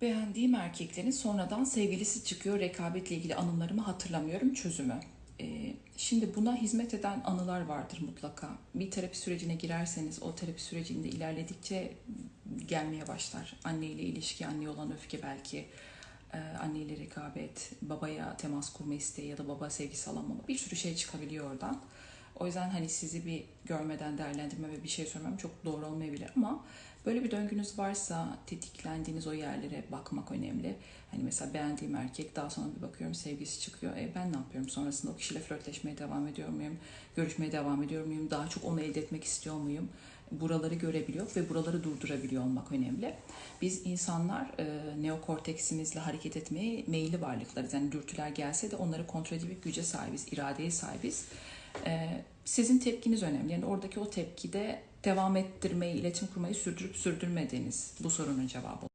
Beğendiğim erkeklerin sonradan sevgilisi çıkıyor. Rekabetle ilgili anılarımı hatırlamıyorum çözümü. Ee, şimdi buna hizmet eden anılar vardır mutlaka. Bir terapi sürecine girerseniz o terapi sürecinde ilerledikçe gelmeye başlar. Anneyle ilişki, anneye olan öfke belki, e, anneyle rekabet, babaya temas kurma isteği ya da baba sevgisi alamama bir sürü şey çıkabiliyor oradan. O yüzden hani sizi bir görmeden değerlendirme ve bir şey söylemem çok doğru olmayabilir ama böyle bir döngünüz varsa tetiklendiğiniz o yerlere bakmak önemli. Hani mesela beğendiğim erkek daha sonra bir bakıyorum sevgisi çıkıyor. E ben ne yapıyorum sonrasında o kişiyle flörtleşmeye devam ediyor muyum? Görüşmeye devam ediyor muyum? Daha çok onu elde etmek istiyor muyum? Buraları görebiliyor ve buraları durdurabiliyor olmak önemli. Biz insanlar e, neokorteksimizle hareket etmeye meyilli varlıklarız. Yani dürtüler gelse de onları kontrol edebilecek güce sahibiz, iradeye sahibiz. Ee, sizin tepkiniz önemli. Yani oradaki o tepkide devam ettirmeyi, iletişim kurmayı sürdürüp sürdürmediğiniz bu sorunun cevabı.